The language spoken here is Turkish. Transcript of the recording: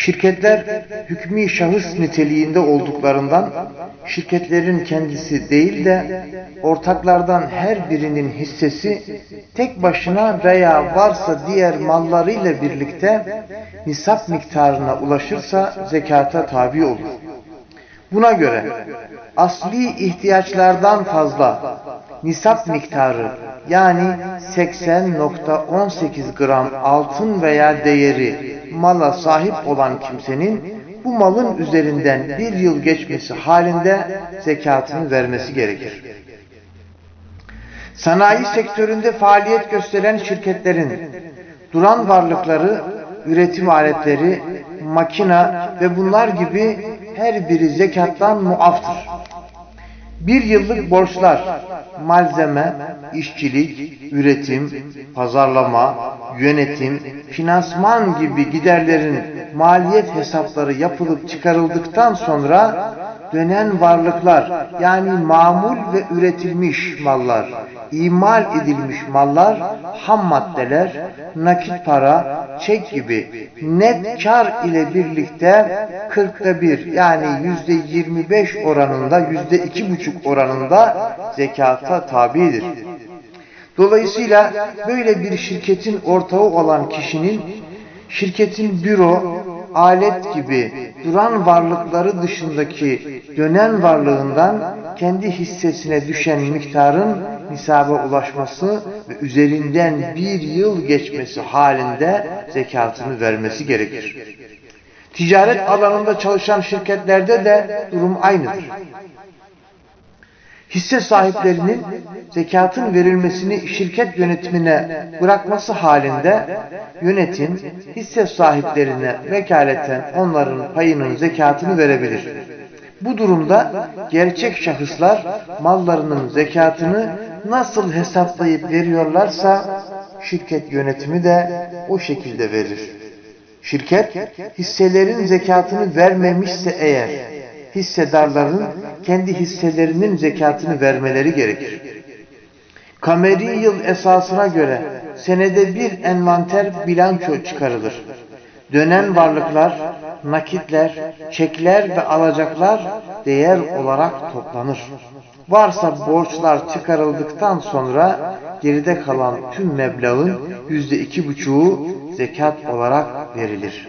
Şirketler hükmü şahıs niteliğinde olduklarından şirketlerin kendisi değil de ortaklardan her birinin hissesi tek başına veya varsa diğer mallarıyla birlikte nisap miktarına ulaşırsa zekata tabi olur. Buna göre asli ihtiyaçlardan fazla nisap miktarı yani 80.18 gram altın veya değeri mala sahip olan kimsenin bu malın üzerinden bir yıl geçmesi halinde zekatını vermesi gerekir. Sanayi sektöründe faaliyet gösteren şirketlerin duran varlıkları, üretim aletleri, makina ve bunlar gibi her biri zekattan muaftır. Bir yıllık borçlar, malzeme, işçilik, üretim, pazarlama, yönetim, finansman gibi giderlerin maliyet hesapları yapılıp çıkarıldıktan sonra dönen varlıklar yani mamul ve üretilmiş mallar, imal edilmiş mallar, ham maddeler, nakit para, çek gibi net kar ile birlikte 40'ta bir yani yüzde 25 oranında yüzde iki buçuk oranında zekata tabidir. Dolayısıyla böyle bir şirketin ortağı olan kişinin şirketin büro, alet gibi duran varlıkları dışındaki dönen varlığından kendi hissesine düşen miktarın nisaba ulaşması ve üzerinden bir yıl geçmesi halinde zekatını vermesi gerekir. Ticaret alanında çalışan şirketlerde de durum aynıdır. Hisse sahiplerinin zekatın verilmesini şirket yönetimine bırakması halinde yönetim hisse sahiplerine vekaleten onların payının zekatını verebilir. Bu durumda gerçek şahıslar mallarının zekatını nasıl hesaplayıp veriyorlarsa şirket yönetimi de o şekilde verir. Şirket hisselerin zekatını vermemişse eğer hissedarların kendi hisselerinin zekatını vermeleri gerekir. Kameri yıl esasına göre senede bir envanter bilanço çıkarılır. Dönen varlıklar, nakitler, çekler ve alacaklar değer olarak toplanır. Varsa borçlar çıkarıldıktan sonra geride kalan tüm meblağın yüzde iki buçuğu zekat olarak verilir.